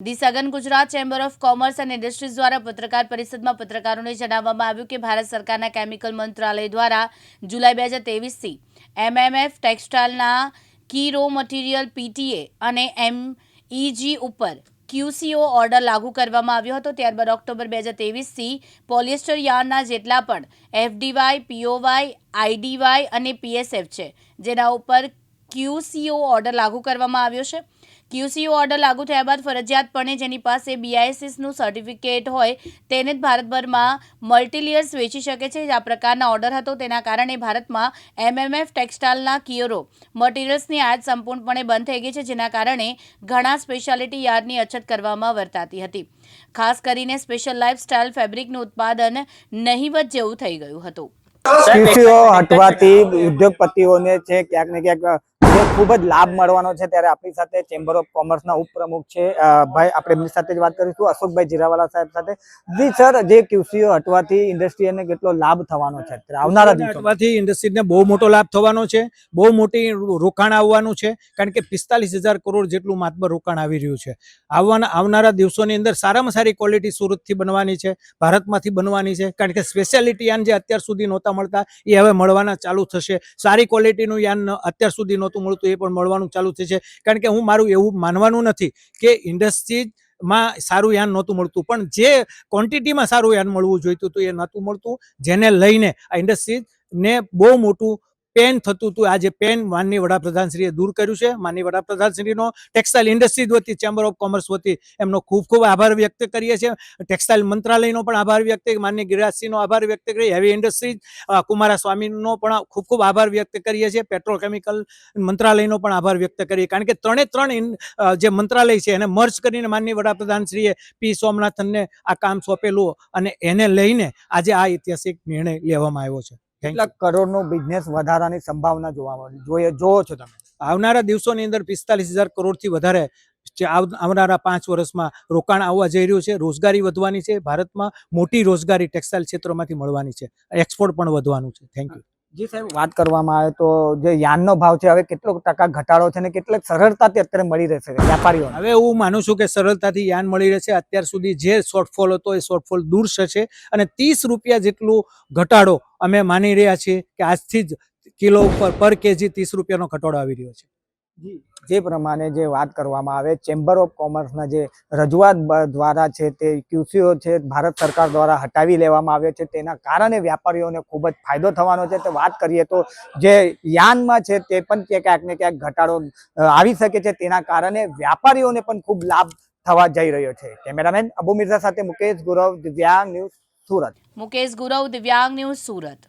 The સઘન Gujarat chamber of commerce અને industries દ્વારા પત્રકાર પરિષદમાં પત્રકારોને જણાવવામાં આવ્યું કે ભારત સરકારના કેમિકલ મંત્રાલય દ્વારા જુલાઈ બે હજાર તેવીસથી એમએમએફ ટેક્સટાઇલના કી રો મટીરિયલ પીટીએ અને એમઈજી ઉપર ક્યુસીઓ ઓર્ડર લાગુ કરવામાં આવ્યો હતો. ત્યારબાદ ઓક્ટોબર બે હજાર તેવીસથી પોલિએસ્ટર યાર્નના જેટલા પણ એફડીવાય, પીઓવાય, આઈડીવાય અને પીએસએફ છે, જેના ઉપર ક્યુસીઓ ઓર્ડર લાગુ કરવામાં આવ્યો છે. ક્યુસીઓ ઓર્ડર લાગુ થયા બાદ ફરજિયાતપણે જેની પાસે બીઆઈસીસનું સર્ટિફિકેટ હોય તેને જ ભારતભરમાં મલ્ટીલિયર્સ વેચી શકે છે. આ પ્રકારના ઓર્ડર હતો તેના કારણે ભારતમાં એમએમએફ ટેક્સટાઇલના કિયોરો મટીરિયલ્સની આયાત સંપૂર્ણપણે બંધ થઈ ગઈ છે, જેના કારણે ઘણા સ્પેશિયાલિટી યાર્ડની અછત કરવામાં વર્તાતી હતી. ખાસ કરીને સ્પેશિયલ લાઇફસ્ટાઇલ ફેબ્રિકનું ઉત્પાદન નહીવત જેવું થઈ ગયું હતું. ક્યુસીઓ હટવાથી ઉદ્યોગપતિઓને છે ક્યાંક ને ક્યાંક જે ખૂબ જ લાભ મળવાનો છે ત્યારે આપણી સાથે ચેમ્બર ઓફ કોમર્સના ઉપપ્રમુખ છે. ભાઈ આપણે એમની સાથે જ વાત કરીશું. અશોકભાઈ જીરાવાલા સાહેબ સાથે. જી સર જે ક્યુસીઓ હટવાથી ઇન્ડસ્ટ્રીને કેટલો લાભ થવાનો છે? આવનારા હટવાથી ઇન્ડસ્ટ્રીને બહુ મોટો લાભ થવાનો છે. બહુ મોટી રોકાણ આવવાનું છે. કારણ કે પિસ્તાલીસ હજાર કરોડ જેટલું માત્ર રોકાણ આવી રહ્યું છે. આવવાના આવનારા દિવસોની અંદર સારામાં સારી ક્વોલિટી સુરતથી બનવાની છે. ભારતમાંથી બનવાની છે. કારણ કે સ્પેશિયાલિટી યાન જે અત્યાર સુધી નહોતા મળતા એ હવે મળવાના ચાલુ થશે. સારી ક્વોલિટીનું યાન અત્યાર સુધી નહોતું મળતું એ પણ મળવાનું ચાલુ થશે કારણ કે હું મારું એવું માનવાનું નથી કે ઇન્ડસ્ટ્રી માં સારું યાન નહોતું મળતું. પણ જે ક્વોન્ટિટીમાં સારું યાન મળવું જોઈતું હતું એ નહોતું મળતું. જેને લઈને આ ઇન્ડસ્ટ્રી ને બહુ મોટું પેન થતું હતું. આજે પેન માનની વડાપ્રધાનશ્રીએ દૂર કર્યું છે. માનની વડાપ્રધાનશ્રીનો ટેક્સટાઇલ ઇન્ડસ્ટ્રી વતી ચેમ્બર ઓફ કોમર્સ વતી એમનો ખૂબ ખૂબ આભાર વ્યક્ત કરીએ છીએ. ટેક્સટાઇલ મંત્રાલયનો પણ આભાર વ્યક્ત માનની ગિરિરાજસિંહનો આભાર વ્યક્ત કરીએ. હેવી ઇન્ડસ્ટ્રીઝ કુમારા સ્વામીનો પણ ખૂબ ખૂબ આભાર વ્યક્ત કરીએ છીએ. પેટ્રોકેમિકલ મંત્રાલયનો પણ આભાર વ્યક્ત કરીએ. કારણ કે ત્રણે ત્રણ જે મંત્રાલય છે એને મર્જ કરીને માનની વડાપ્રધાનશ્રીએ પી. સોમનાથનને આ કામ સોંપેલું અને એને લઈને આજે આ ઐતિહાસિક નિર્ણય લેવામાં આવ્યો છે. કેટલા કરોડનો બિઝનેસ વધારાની સંભાવના જોવા મળે જોઈએ જોવો છો તમે. આવનારા દિવસોની અંદર પિસ્તાલીસ હજાર કરોડથી વધારે આવનારા પાંચ વર્ષમાં રોકાણ આવવા જઈ રહ્યું છે. રોજગારી વધવાની છે. ભારતમાં મોટી રોજગારી ટેક્સટાઇલ ક્ષેત્રમાંથી મળવાની છે. એક્સપોર્ટ પણ વધવાનું છે. થેન્ક યુ જી સાહેબ, વાત કરવામાં આવે તો જે યાનનો ભાવ છે, હવે કેટલો ટકા ઘટાડો છે ને કેટલીક સરળતાથી અત્યારે મળી રહેશે વેપારીઓ હવે હું માનું છું કે સરળતાથી યાન મળી રહેશે. અત્યાર સુધી જે શોર્ટફોલ હતો, એ શોર્ટફોલ દૂર થશે અને ત્રીસ રૂપિયા જેટલું ઘટાડો અમે માની રહ્યા છીએ કે આજથી જ કિલો ઉપર પર કેજી ત્રીસ રૂપિયાનો ઘટાડો આવી રહ્યો છે. જે. પ્રમાણે જે વાત કરવામાં આવે ચેમ્બર ઓફ કોમર્સના જે રજૂઆત દ્વારા છે તે ક્યુસીઓ છે ભારત સરકાર દ્વારા હટાવી લેવામાં આવે છે. તેના કારણે વ્યાપારીઓને ખૂબ જ ફાયદો થવાનો છે. તે વાત કરીએ તો જે યાનમાં છે તે પણ ક્યાંક ને ક્યાંક ઘટાડો આવી શકે છે. તેના કારણે વ્યાપારીઓને પણ ખૂબ લાભ થવા જઈ રહ્યો છે. કેમેરામેન અબુ મિર્ઝા સાથે મુકેશ ગુરવ, દિવ્યાંગ ન્યૂઝ સુરત. મુકેશ ગુરવ, દિવ્યાંગ ન્યૂઝ સુરત.